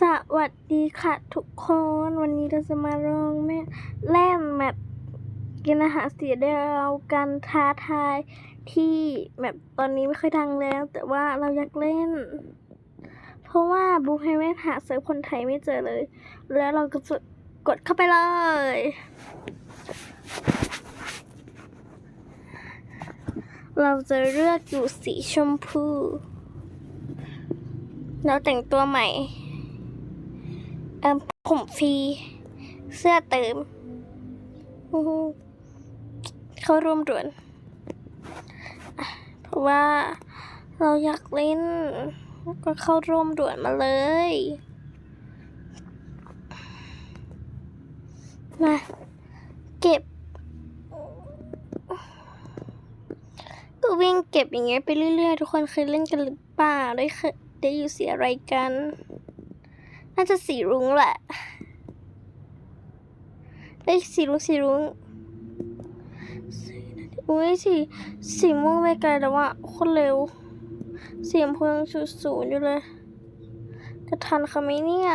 สวัสดีค่ะทุกคนวันนี้เราจะมาลองแม่แล่นแมปกินอาหารเสียเดียวกันท้าทายที่แบบตอนนี้ไม่ค่อยดังแล้ว แต่ว่าเราอยากเล่น เพราะว่าบูไฮเวนหาเซิร์ฟคนไทยไม่เจอเลย แล้วเราก็จะกดเข้าไปเลย เราจะเลือกอยู่สีชมพู เราแต่งตัวใหม่ เอ่อผมฟรี เสื้อเติม เข้าร่วมด่วน เพราะว่าเราอยากเล่น ก็เข้าร่วมด่วนมาเลย มา เก็บ ก็วิ่งเก็บอย่างเงี้ยไปเรื่อยๆ ทุกคนเคยเล่นกันหรือเปล่า ได้เคยได้อยู่เสียอะไรกัน น่าจะสีรุ้งแหละได้สีรุ้งสีรุ้งอุ้ยสีสีม่วงไปไกลแล้วอะโคตรเร็วเสียงพยังชุดศูนย์อยู่เลย จะทันเขาไหมเนี่ย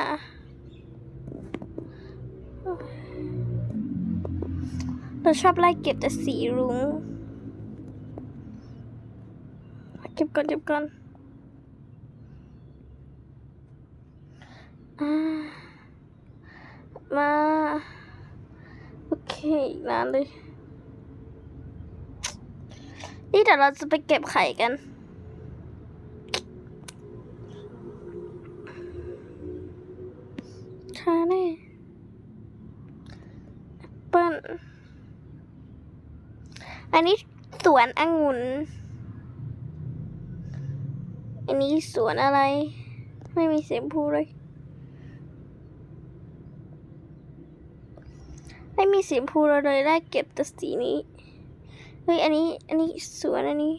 เราชอบไล่เก็บแต่สีรุ้ง เก็บก่อนเก็บก่อนอ่า มา โอเคอีกนานเลย นี่เดี๋ยวเราจะไปเก็บไข่กันค่ะแน่เปิ้ลอันนี้สวนองุ่น อันนี้สวนอะไร ไม่มีเสียงพูดเลย ไม่มีสีชมพูเราเลยได้เก็บแต่สีนี้ เฮ้ย อันนี้ อันนี้สวนอันนี้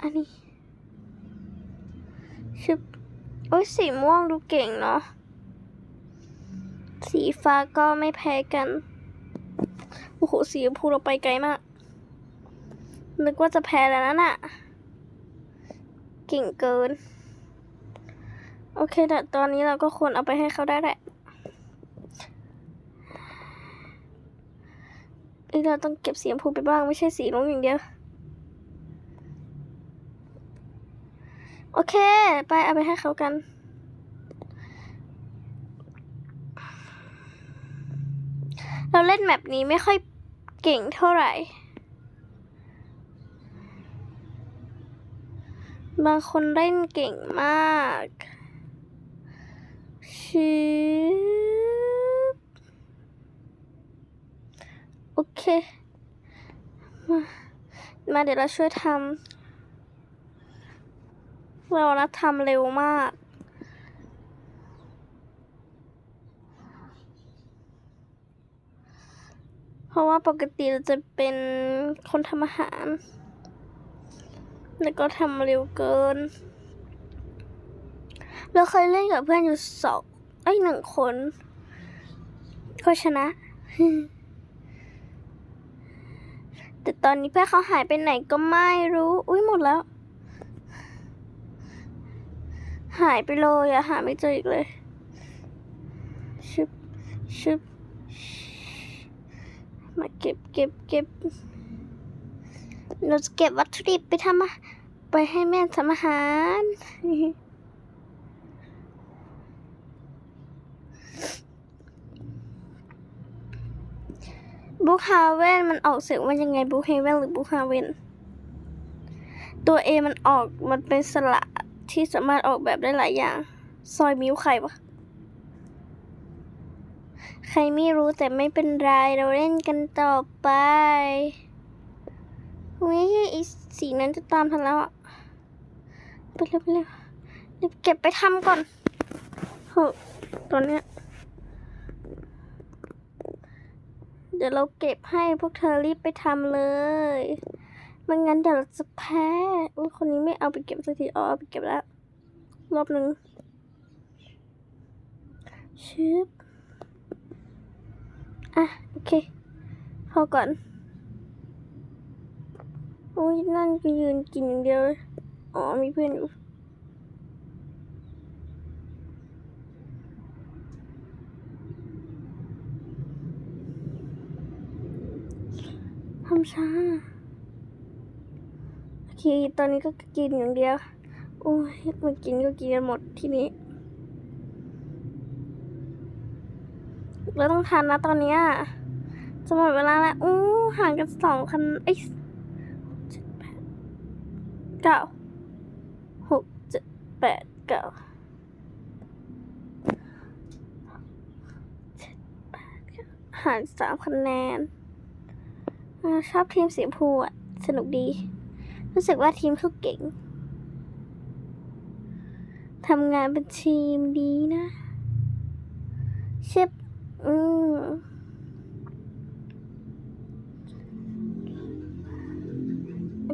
อันนี้ชึบโอ้ยสีม่วงดูเก่งเนาะ สีฟ้าก็ไม่แพ้กัน โอ้โห สีชมพูเราไปไกลมาก นึกว่าจะแพ้แล้วนั่นน่ะเก่งเกิน โอเคแต่ตอนนี้เราก็ควรเอาไปให้เขาได้แหละเอ้ยเราต้องเก็บสีชมพูไปบ้างไม่ใช่สีรุ้งอย่างเดียว โอเค ไปเอาไปให้เขากัน เราเล่นแมปนี้ไม่ค่อยเก่งเท่าไหร่ บางคนเล่นเก่งมาก ชิบโอเค มามาเดี๋ยวเราช่วยทำเรานะทำเร็วมากเพราะว่าปกติเราจะเป็นคนทำอาหาร แล้วก็ทำเร็วเกิน เราเคยเล่นกับเพื่อนอยู่สอง อ้ยหนึ่งคน ก็ชนะ แต่ตอนนี้เพื่อนเขาหายไปไหนก็ไม่รู้ อุ้ยหมดแล้ว หายไปเลยอะหาไม่เจออีกเลย ชึบชึบมาเก็บเก็บเก็บเราจะเก็บวัตถุดิบไปทำไปให้แม่ทำอาหาร บุคฮาเวนมันออกเสียงว่ายังไงบุคเฮเวนหรือบุคฮาเวนตัวเอมันออกมันเป็นสระที่สามารถออกแบบได้หลายอย่าง ซอยมิวไข่ปะใครไม่รู้แต่ไม่เป็นไร เราเล่นกันต่อไปอุ้ยอีสีนั้นจะตามทันแล้วอะ ไปเร็วไปเร็วเดี๋ยวเก็บไปทำก่อนเฮ้ตอนเนี้ย เดี๋ยวเราเก็บให้พวกเธอรีบไปทำเลยไม่งั้นเดี๋ยวเราจะแพ้อุ๊ยคนนี้ไม่เอาไปเก็บสักทีอ๋อเอาไปเก็บแล้ว รอบหนึ่งชึบอะ โอเคพอก่อนอุ้ยนั่นก็ยืนกินอย่างเดียวเลยอ๋อ มีเพื่อนอยู่ ทำช้า โอเค ตอนนี้ก็กินอย่างเดียว โอ้ยมันกินก็กินกันหมดทีนี้เราต้องทันนะตอนนี้จะหมดเวลาแล้วอู้ห่างกันสองคันไอ้ยเจ็ดแปดเก้าหกเจ็ดแปดเก้าเจ็ดแปดห่างสามคะแนน ชอบทีมสีพูอะ สนุกดี รู้สึกว่าทีมเขาเก่งทำงานเป็นทีมดีนะเชฟอืม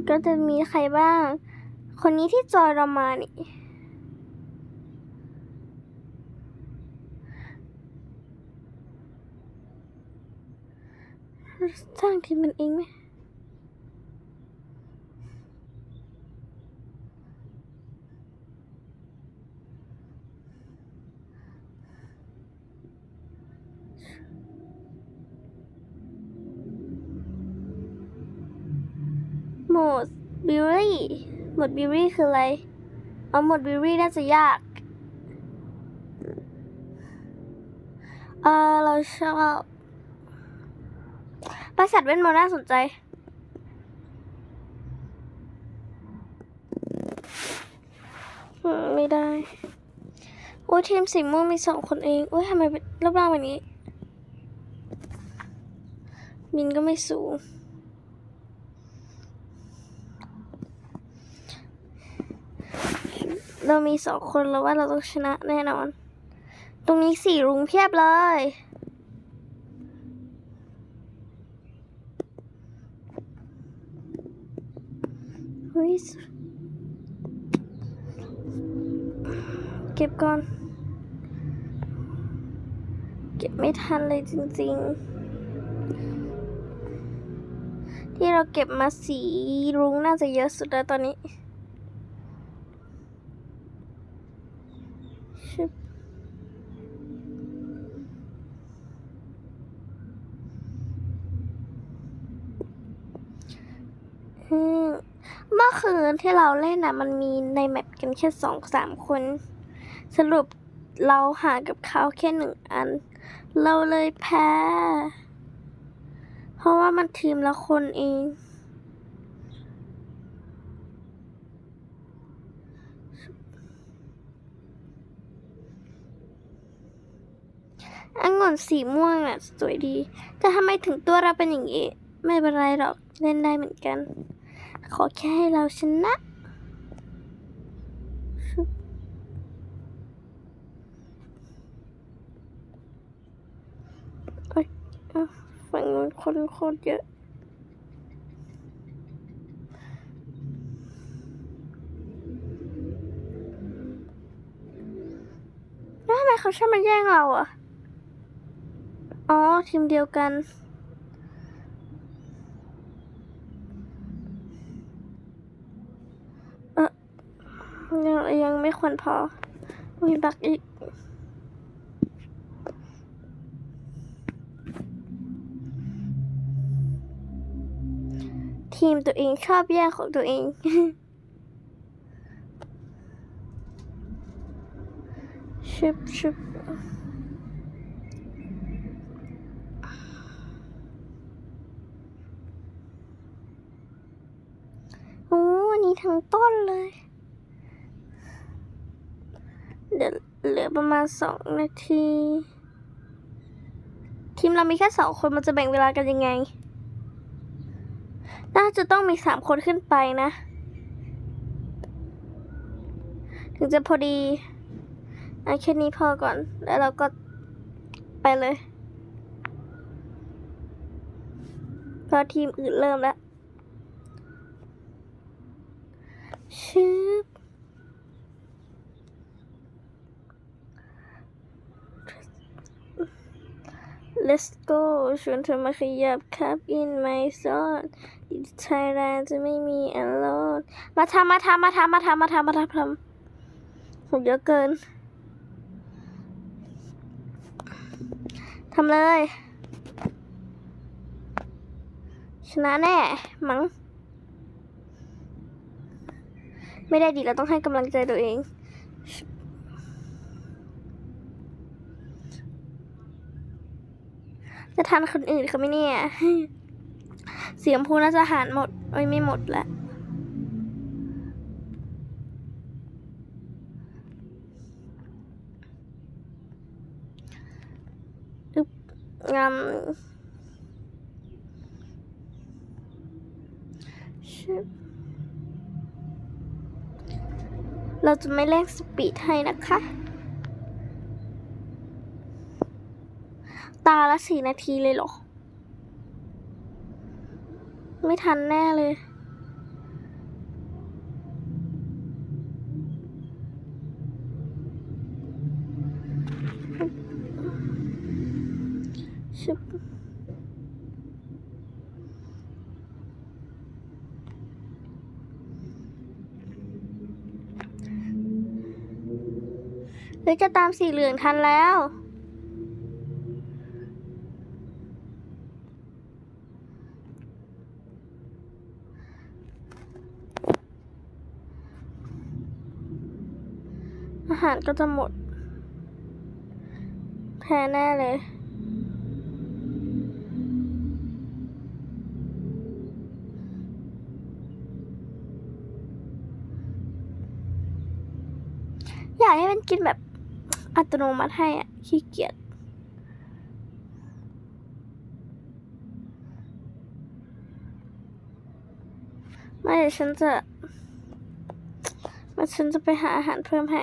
ก็จะมีใครบ้าง คนนี้ที่จอยเรามานี่ สร้างทีมมันเองไหมหมดบิวรี่ หมดบิวรี่คืออะไร เอาหมดบิวรี่น่าจะยาก เออเราชอบ ปราสาทเวทมนต์น่าสนใจมไม่ได้โอ้ยทีมสีม่วงมีสองคนเองโอ้ยทำไมเป็นรูปร่างแบบนี้มินก็ไม่สูงเรามีสองคนแล้วว่าเราต้องชนะแน่นอน ตรงนี้สี่รุงเพียบเลย เฮ้ยเก็บก่อน เก็บไม่ทันเลยจริง ๆ ที่เราเก็บมาสีรุ้งน่าจะเยอะสุดแล้วตอนนี้ชึบอืม เมื่อคืนที่เราเล่นน่ะมันมีในแมปกันแค่สองสามคน สรุปเราหากับเขาแค่หนึ่งอัน เราเลยแพ้ เพราะว่ามันทีมละคนเององุ่นสีม่วงน่ะ สวยดี แต่ทำไมถึงตัวเราเป็นอย่างนี้ ไม่เป็นไรหรอก เล่นได้เหมือนกัน ขอแค่ให้เราชนะชึบเอ้ฝั่งนู้นคนโคตรเยอะแล้วทำไมเขาชอบมาแย่งเราอะ อ๋อ ทีมเดียวกัน เออยังยัง ไม่ควรพอมีบักอีก ทีมตัวเองชอบแย่งของตัวเองชิบชิบโอ้อันนี้ทั้งต้นเลย เดี๋ยวเหลือ ประมาณสองนาที ทีมเรามีแค่สองคนมันจะแบ่งเวลากันยังไง น่าจะต้องมีสามคนขึ้นไปนะ ถึงจะพอดีเอาแค่นี้พอก่อน แล้วเราก็ไปเลยเพราะทีมอื่นเริ่มแล้วชืบ let's go ชวนเธอมาขยับครับ in my zone ดิไทยแลนด์จะไม่มีอันโลดมาทำมาทำมาทำมาทำมาทำมาทำทำผมเยอะเกินทำเลย ชนะแน่ มั้ง ไม่ได้ดีเราต้องให้กำลังใจตัวเอง จะทันคนอื่นเขาไหมเนี่ย เสียงพูน่าจะหารหมดโอ้ยไม่หมดละอึบงามชึบเราจะไม่เร่งสปีดให้นะคะ ตาละสี่นาทีเลยเหรอ ไม่ทันแน่เลยชึบเฮ้ยจะตามสีเหลืองทันแล้ว อาหาร ก็จะหมด แพ้แน่เลย อยากให้มันกินแบบอัตโนมัติให้อะ ขี้เกียจไม่เดี๋ยวฉันจะมาฉันจะไปหาอาหารเพิ่มให้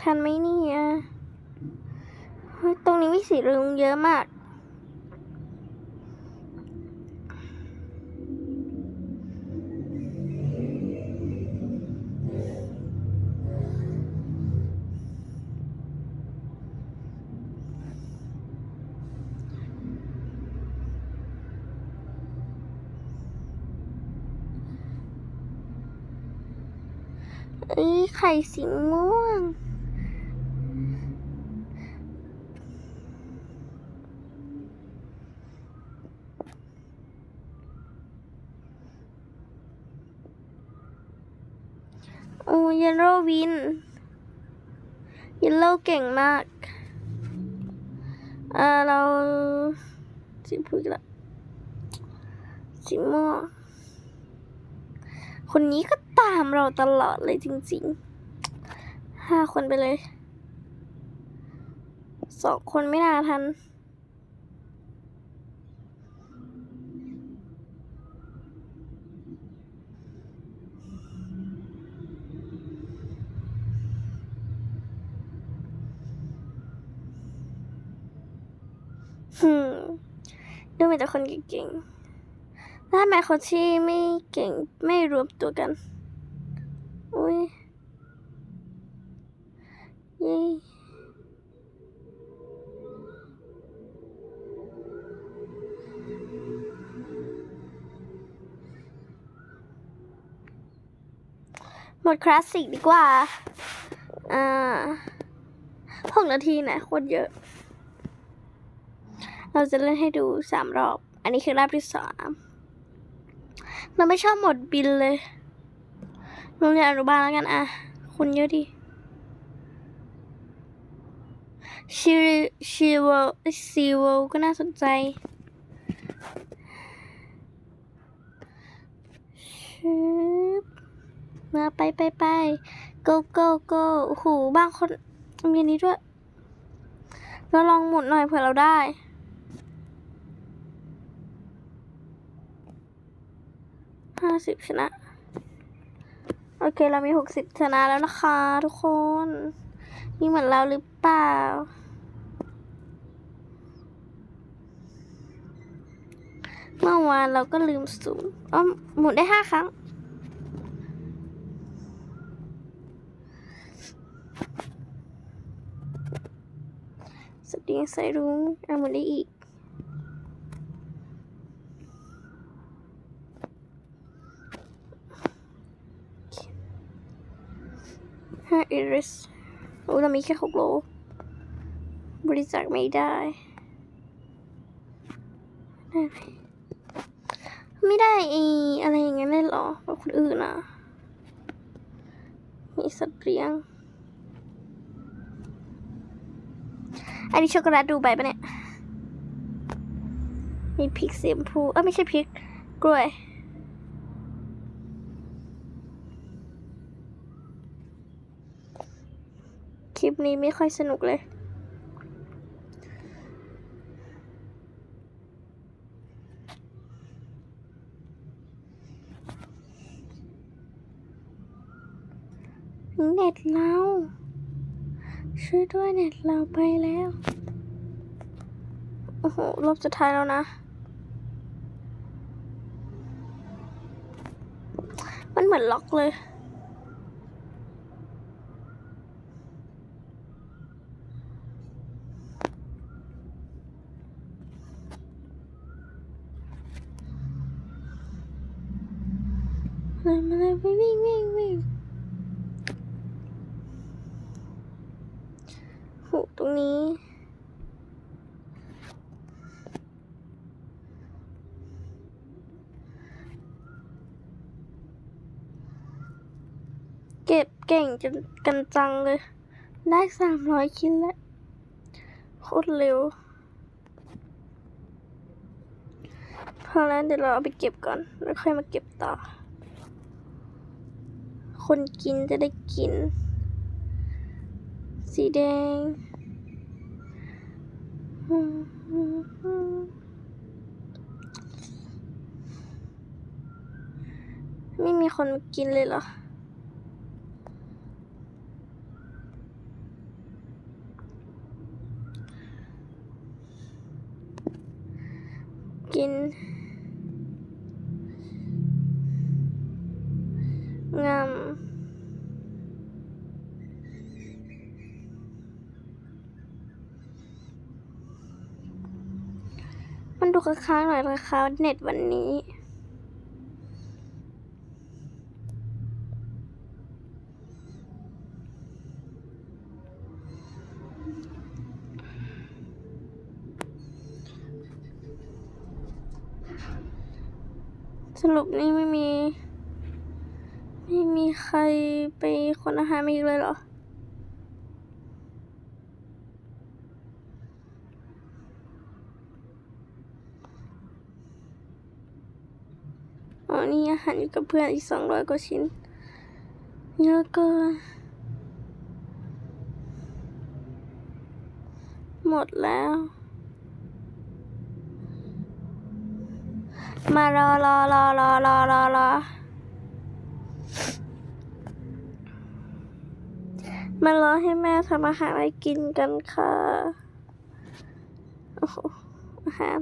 ทันไหมเนี่ยตรงนี้มีสีเหลืองเยอะมาก เอ้ยไข่สีม่วง โอ้เยลโลวิน เก่งมากเออเราสีพูดละสีม่วงคนนี้ก็ตามเราตลอดเลยจริงๆห้าคนไปเลยสองคนไม่น่าทัน หืม ดูมีแต่คนเก่งๆแล้วทำไมคนที่ไม่เก่งไม่รวมตัวกัน อุ้ยเย้หมดคลาสสิกดีกว่า อ่าหกนาทีนะโคตรเยอะ เราจะเล่นให้ดูสามรอบ อันนี้คือรอบที่สามเราไม่ชอบหมดบินเลยโรงเรียนอนุบาลแล้วกันอะคุณเยอะดิชีชีวซีวก็น่าสนใจชึบมาไปไปไป go go go โอ้โหบางคนมีนนี้ด้วย เราลองหมุนหน่อยเผื่อเราได้ ห้าสิบชนะ โอเคเรามีหกสิบชนะแล้วนะคะ ทุกคน นี่เหมือนเราหรือเปล่า เมื่อวานเราก็ลืมศูนย์อ๋อหมุนได้ห้าครั้งสติงใส่รุ้งเอาหมุนได้อีก ริสโอ้เรามีแค่หกโล บริจาคไม่ได้ ไม่ได้ไอีอะไรอย่างเงี้ยได้หรอแบบคนอื่นอะ มีสัตว์เลี้ยง อันนี้ช็อกโกแลตดูใบปะเนี่ย มีพริกเสีชมพูเอ้ไม่ใช่พริกกล้วย ค ลิปนี้ไม่ค่อยสนุกเลย เน็ตเราช่วยด้วยเน็ตเราไปแล้ว โอ้โห รอบสุดท้ายแล้วนะมันเหมือนล็อกเลย เลยมาเลยวิ่งวิ่งวิ่งวิ่งโหตรงนี้เก็บเก่งจนกันจังเลย ได้สามร้อยชิ้นแล้ว โคตรเร็ว พอแล้วเดี๋ยวเราเอาไปเก็บก่อน แล้วค่อยมาเก็บต่อ คนกินจะได้กิน สีแดง ไม่มีคนกินเลยเหรอกินงา มันดูค้างๆหน่อยนะคะเน็ตวันนี้สรุปนี่ไม่มี ไม่มีใครไปคนอาหารมาอีกเลยเหรอาหารอยู่กับเพื่อนอีกสองร้อยกว่าชิ้นเยอะเกินหมดแล้ว มารอรอรอรอรอรอรอมารอให้แม่ทำอาหารให้กินกันค่ะ โอ้โหอาหาร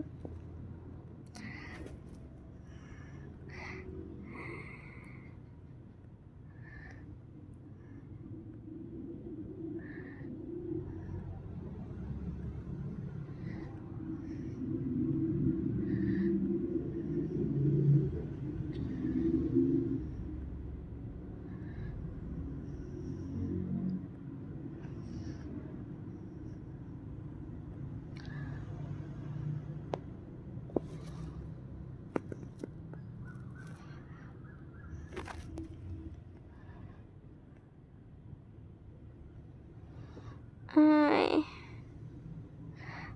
อาย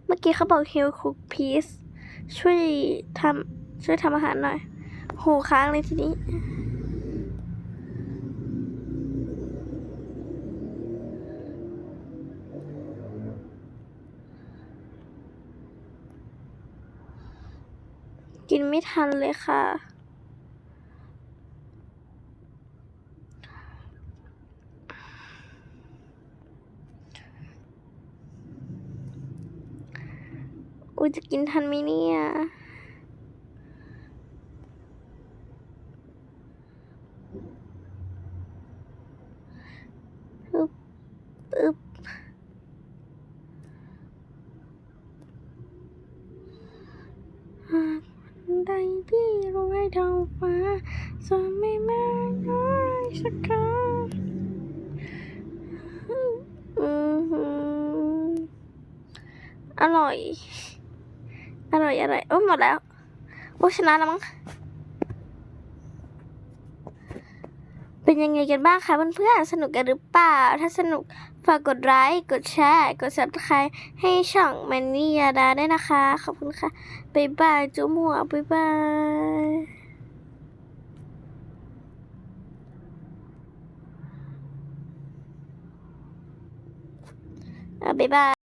เมื่อ กี้เขาบอก h e l l cook peace ช่วยทำช่วยทำอาหารหน่อย หูค้างเลยทีนี้กินไม่ทันเลยค่ะ จะกินทันไหมเนี่ยอึบอึบใดที่รวยเท่าฟ้าส่วนไม่มากน้อยสักครั้งอร่อย อร่อยอร่อยโอ้หมดแล้วโอชนะแล้วมั้ง เป็นยังไงกันบ้างคะเพื่อนๆ สนุกกันหรือเปล่า ถ้าสนุกฝากกดไลค์ กดแชร์ กด subscribe ให้ช่องแมนนี่ยาดาได้นะคะ ขอบคุณค่ะ บ๊ายบาย จุ๊มหัวบ๊ายบายอะบ๊ายบาย